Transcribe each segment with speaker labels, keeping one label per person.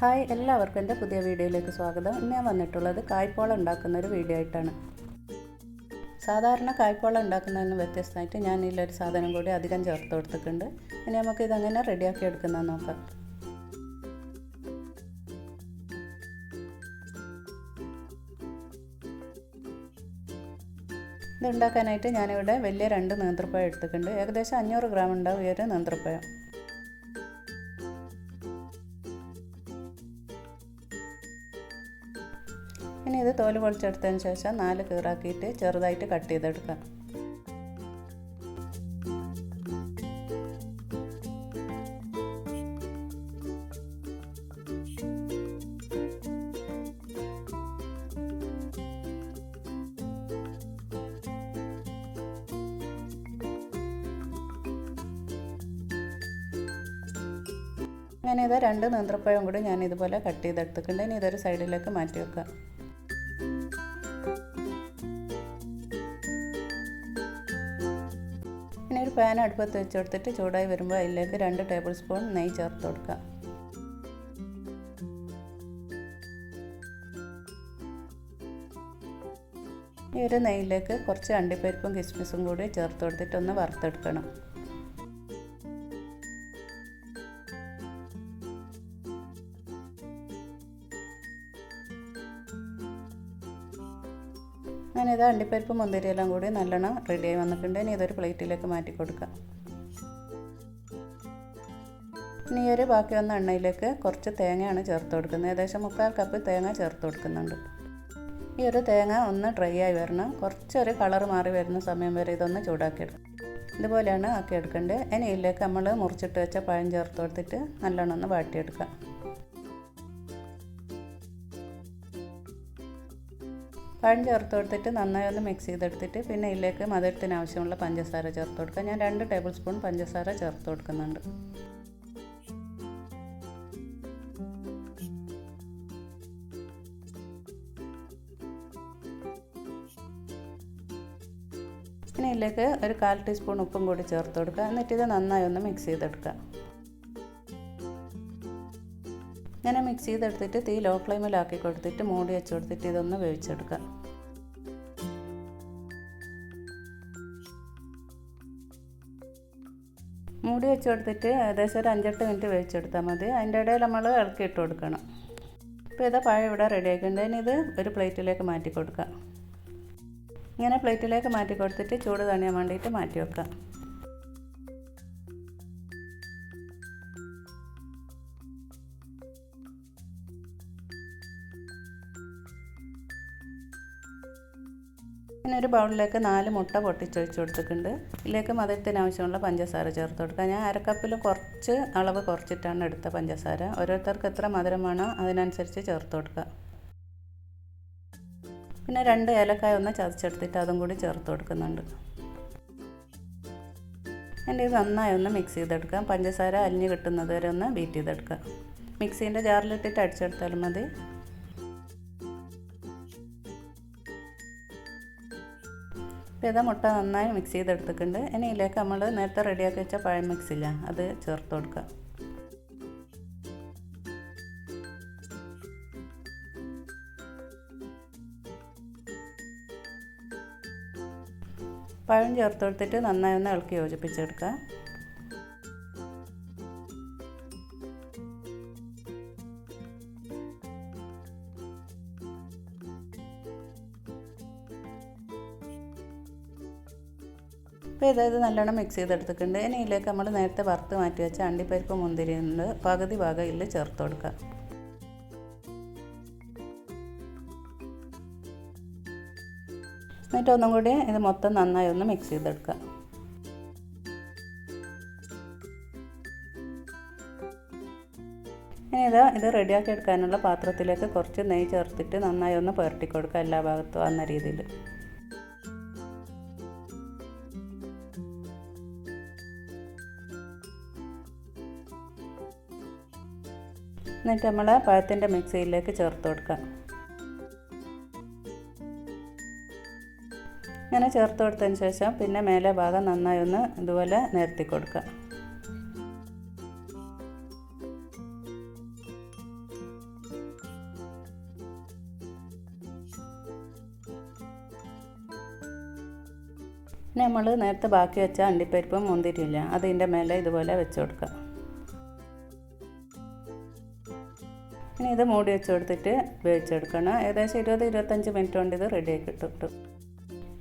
Speaker 1: Hi എല്ലാവർക്കും എന്റെ പുതിയ വീഡിയോയിലേക്ക് സ്വാഗതം. ഇന്ന് ഞാൻ വന്നിട്ടുള്ളത് കായ്പോള ഉണ്ടാക്കുന്ന ഒരു വീഡിയോ ആയിട്ടാണ്. സാധാരണ കായ്പോള ഉണ്ടാക്കുന്നതിന് വ്യത്യസ്തമായിട്ട് ഞാൻ ഇതിലൊരു സാധനം കൂടി അധികം ചേർത്ത് കൊടുത്തിട്ടുണ്ട്. ഇനി നമുക്ക് ഇതങ്ങനെ റെഡിയാക്കി എടുക്കുന്ന നോക്കാം. ഇത് ഉണ്ടാക്കാനായിട്ട് ഞാനിവിടെ വലിയ രണ്ട് നേന്ത്രപ്പഴം എടുത്തിട്ടുണ്ട്. ഏകദേശം അഞ്ഞൂറ് ഗ്രാം ഉണ്ടാവും ഈ ഒരു നേന്ത്രപ്പഴം. ഇത് തോൽ പൊളിച്ചെടുത്തതിന് ശേഷം നാല് കീറാക്കിയിട്ട് ചെറുതായിട്ട് കട്ട് ചെയ്തെടുക്കാം അങ്ങനെ ഇത് രണ്ട് നേന്ത്രപ്പഴം കൂടി ഞാൻ ഇതുപോലെ കട്ട് ചെയ്തെടുത്തിട്ടുണ്ട്. ഇനി ഇതൊരു സൈഡിലേക്ക് മാറ്റി വെക്കാം ഇനി ഒരു പാൻ അടുപ്പത്ത് വെച്ച് കൊടുത്തിട്ട് ചൂടായി വരുമ്പോൾ അതിലേക്ക് രണ്ട് ടേബിൾ സ്പൂൺ നെയ്യ് ചേർത്ത് കൊടുക്കുക. ഈ ഒരു നെയ്യിലേക്ക് കുറച്ച് അണ്ടിപ്പരിപ്പും കിസ്മിസും കൂടി ചേർത്ത് കൊടുത്തിട്ട് ഒന്ന് വറുത്തെടുക്കണം. ഞാനിത് അണ്ടിപ്പരിപ്പ് മുന്തിരിയെല്ലാം കൂടി നല്ലോണം റെഡിയായി വന്നിട്ടുണ്ട്. ഇനി ഇതൊരു പ്ലേറ്റിലേക്ക് മാറ്റി കൊടുക്കാം. ഇനി ഒരു ബാക്കി വന്ന എണ്ണയിലേക്ക് കുറച്ച് തേങ്ങയാണ് ചേർത്ത് കൊടുക്കുന്നത്. ഏകദേശം മുക്കാൽ കപ്പ് തേങ്ങ ചേർത്ത് കൊടുക്കുന്നുണ്ട്. ഈ ഒരു തേങ്ങ ഒന്ന് ഡ്രൈ ആയി വരണം. കുറച്ചൊരു കളർ മാറി വരുന്ന സമയം വരെ ഇതൊന്ന് ചൂടാക്കിയെടുക്കും ഇതുപോലെയാണ് ആക്കിയെടുക്കേണ്ടത്. ഇനി ഇതിലേക്ക് നമ്മൾ മുറിച്ചിട്ട് വെച്ച പഴം ചേർത്ത് കൊടുത്തിട്ട് നല്ലോണം ഒന്ന് വാട്ടിയെടുക്കാം. പഴം ചേർത്ത് കൊടുത്തിട്ട് നന്നായി ഒന്ന് മിക്സ് ചെയ്തെടുത്തിട്ട് പിന്നെ ഇതിലേക്ക് മധുരത്തിന് ആവശ്യമുള്ള പഞ്ചസാര ചേർത്ത് കൊടുക്കുക. ഞാൻ രണ്ട് ടേബിൾ സ്പൂൺ പഞ്ചസാര ചേർത്ത് കൊടുക്കുന്നുണ്ട്. പിന്നെ ഇതിലേക്ക് ഒരു കാൽ ടീസ്പൂൺ ഉപ്പും കൂടി ചേർത്ത് കൊടുക്കുക. എന്നിട്ട് ഇത് നന്നായി ഒന്ന് മിക്സ് ചെയ്തെടുക്കുക. ഇങ്ങനെ മിക്സ് ചെയ്തെടുത്തിട്ട് തീ ലോ ഫ്ലെയിമിലാക്കി കൊടുത്തിട്ട് മൂടി വെച്ച് കൊടുത്തിട്ട് ഇതൊന്ന് വേവിച്ചെടുക്കുക. മൂടി വെച്ച് കൊടുത്തിട്ട് ഏകദേശം ഒരു അഞ്ചെട്ട് മിനിറ്റ് വേവിച്ചെടുത്താൽ മതി. അതിന്റെ ഇടയിൽ നമ്മൾ ഇളക്കി ഇട്ട് കൊടുക്കണം. ഇപ്പോൾ ഇതാ പഴം ഇവിടെ റെഡി ആക്കിയിട്ടുണ്ടെങ്കിൽ ഇത് ഒരു പ്ലേറ്റിലേക്ക് മാറ്റി കൊടുക്കുക ഇങ്ങനെ പ്ലേറ്റിലേക്ക് മാറ്റി കൊടുത്തിട്ട് ചൂട് തണിയാൻ വേണ്ടിയിട്ട് മാറ്റി വെക്കാം. പിന്നെ ഒരു ബൗളിലേക്ക് നാല് മുട്ട പൊട്ടിച്ചൊഴിച്ച് കൊടുത്തിട്ടുണ്ട്. ഇതിലേക്ക് മധുരത്തിന് ആവശ്യമുള്ള പഞ്ചസാര ചേർത്ത് കൊടുക്കുക. ഞാൻ അരക്കപ്പിൽ കുറച്ച് അളവ് കുറച്ചിട്ടാണ് എടുത്ത പഞ്ചസാര. ഓരോരുത്തർക്ക് എത്ര മധുരം വേണോ അതിനനുസരിച്ച് ചേർത്ത് കൊടുക്കുക. പിന്നെ രണ്ട് ഏലക്കായ ഒന്ന് ചതച്ചെടുത്തിട്ട് അതും കൂടി ചേർത്ത് കൊടുക്കുന്നുണ്ട്. എന്റെ ഇത് നന്നായി ഒന്ന് മിക്സ് ചെയ്തെടുക്കാം പഞ്ചസാര അലിഞ്ഞ് കിട്ടുന്നത് വരെ ഒന്ന് ബീറ്റ് ചെയ്തെടുക്കുക. മിക്സീന്റെ ജാറിലിട്ടിട്ട് അടിച്ചെടുത്താലും മതി. ഇതാ മുട്ട നന്നായി മിക്സ് ചെയ്തെടുത്തിട്ടുണ്ട്. ഇനി ഇതിലേക്ക് നമ്മൾ നേരത്തെ റെഡിയാക്കി വെച്ച പഴം മിക്സ് ഇല്ല. അത് ചേർത്ത് കൊടുക്കുക. പഴം ചേർത്ത് കൊടുത്തിട്ട് നന്നായി ഒന്ന് ഇളക്കി യോജിപ്പിച്ചെടുക്കുക. ഇപ്പോൾ ഇതായത് നല്ലോണം മിക്സ് ചെയ്തെടുത്തിട്ടുണ്ട്. ഇനി ഇതിലേക്ക് നമ്മൾ നേരത്തെ വറുത്ത് മാറ്റി വെച്ച അണ്ടിപ്പരിപ്പ് മുന്തിരിയുണ്ട്. പകുതി ഭാഗം ഇതിൽ ചേർത്ത് കൊടുക്കുക എന്നിട്ട് ഒന്നും കൂടി ഇത് മൊത്തം നന്നായി ഒന്ന് മിക്സ് ചെയ്തെടുക്കുക. ഇനി ഇത് ഇത് റെഡിയാക്കി എടുക്കാനുള്ള പാത്രത്തിലേക്ക് കുറച്ച് നെയ്യ് ചേർത്തിട്ട് നന്നായി ഒന്ന് പുരട്ടി കൊടുക്കുക എല്ലാ ഭാഗത്തും വന്ന രീതിയിൽ എന്നിട്ട് നമ്മൾ പഴത്തിന്റെ മിക്സിയിലേക്ക് ചേർത്ത് കൊടുക്കാം ഇങ്ങനെ ചേർത്ത് കൊടുത്തതിന് ശേഷം പിന്നെ മേലെ ഭാഗം നന്നായി ഒന്ന് ഇതുപോലെ നിരത്തി കൊടുക്കുക. നമ്മൾ നേരത്തെ ബാക്കി വെച്ച അണ്ടിപ്പരിപ്പും മുന്തിരിയില്ല അതിന്റെ മേലെ ഇതുപോലെ വെച്ച് കൊടുക്കാം ഇനി ഇത് മൂടി വെച്ച് കൊടുത്തിട്ട് വേവിച്ചെടുക്കണം. ഏകദേശം ഇരുപത് ഇരുപത്തഞ്ച് മിനിറ്റ് കൊണ്ട് ഇത് റെഡിയാക്കി കിട്ടും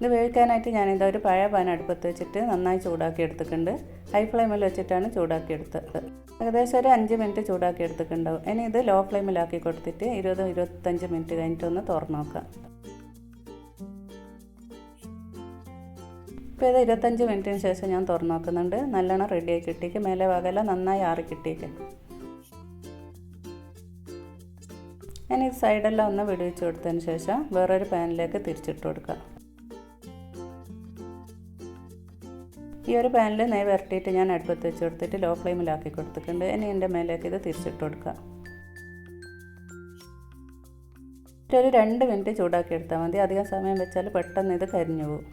Speaker 1: ഇത് വേവിക്കാനായിട്ട് ഞാനിതാ ഒരു പഴയ പാൻ അടുപ്പത്ത് വെച്ചിട്ട് നന്നായി ചൂടാക്കി എടുത്തിട്ടുണ്ട്. ഹൈ ഫ്ലെയിമിൽ വെച്ചിട്ടാണ് ചൂടാക്കി എടുത്തത്. ഏകദേശം ഒരു അഞ്ച് മിനിറ്റ് ചൂടാക്കി എടുത്തിട്ടുണ്ടാവും. ഇനി ഇത് ലോ ഫ്ലെയിമിലാക്കി കൊടുത്തിട്ട് ഇരുപത് ഇരുപത്തഞ്ച് മിനിറ്റ് കഴിഞ്ഞിട്ട് ഒന്ന് തുറന്ന് നോക്കാം. ഇപ്പോൾ ഇത് ഇരുപത്തഞ്ച് മിനിറ്റിന് ശേഷം ഞാൻ തുറന്ന് നോക്കുന്നുണ്ട്. നല്ലോണം റെഡിയായി കിട്ടിയേക്ക്. മേലെ ഭാഗമെല്ലാം നന്നായി ആറി കിട്ടിയേക്ക്. ഈ സൈഡെല്ലാം ഒന്ന് വെടിവെച്ച് കൊടുത്തതിന് ശേഷം വേറൊരു പാനിലേക്ക് തിരിച്ചിട്ട് കൊടുക്കുക. ഈ ഒരു പാനിൽ നെയ് വരട്ടിയിട്ട് ഞാൻ അടുപ്പത്ത് വെച്ച് കൊടുത്തിട്ട് ലോ ഫ്ലെയിമിലാക്കി കൊടുത്തിട്ടുണ്ട്. ഇനി എന്റെ മേലേക്ക് ഇത് തിരിച്ചിട്ട് കൊടുക്കുക. ഒരു രണ്ട് മിനിറ്റ് ചൂടാക്കി എടുത്താൽ മതി. അധികം സമയം വെച്ചാൽ പെട്ടെന്ന് ഇത് കരിഞ്ഞു പോകും.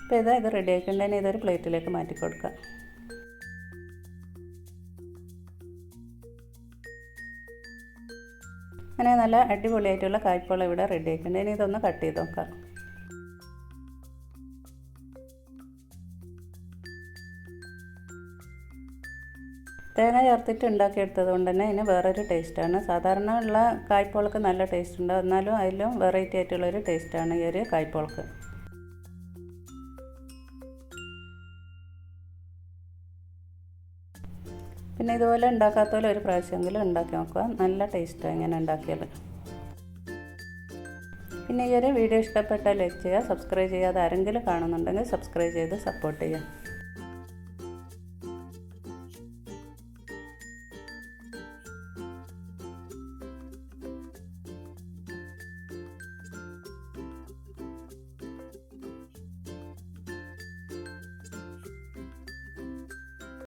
Speaker 1: അപ്പോൾ ഇതാ ഇത് റെഡി ആക്കിയിട്ടുണ്ടെങ്കിൽ ഇതൊരു പ്ലേറ്റിലേക്ക് മാറ്റി കൊടുക്കുക. അങ്ങനെ നല്ല അടിപൊളിയായിട്ടുള്ള കായ്പോളം ഇവിടെ റെഡി ആക്കിയിട്ടുണ്ട് ഇനി ഇതൊന്ന് കട്ട് ചെയ്ത് നോക്കാം. തേങ്ങ ചേർത്തിട്ട് ഉണ്ടാക്കിയെടുത്തത് കൊണ്ട് തന്നെ ഇതിന് വേറൊരു ടേസ്റ്റാണ് സാധാരണ ഉള്ള കായ്പോളക്ക് നല്ല ടേസ്റ്റ് ഉണ്ട്. എന്നാലും അതിലും വെറൈറ്റി ആയിട്ടുള്ളൊരു ടേസ്റ്റാണ് ഈ ഒരു കായ്പോളക്ക് പിന്നെ ഇതുപോലെ ഉണ്ടാക്കാത്തപോലെ ഒരു പ്രാവശ്യമെങ്കിലും ഉണ്ടാക്കി നോക്കുക. നല്ല ടേസ്റ്റാണ് ഇങ്ങനെ ഉണ്ടാക്കിയത്. പിന്നെ ഈ ഒരു വീഡിയോ ഇഷ്ടപ്പെട്ടാൽ ലൈക്ക് ചെയ്യുക സബ്സ്ക്രൈബ് ചെയ്യാതെ ആരെങ്കിലും കാണുന്നുണ്ടെങ്കിൽ സബ്സ്ക്രൈബ് ചെയ്ത് സപ്പോർട്ട് ചെയ്യുക.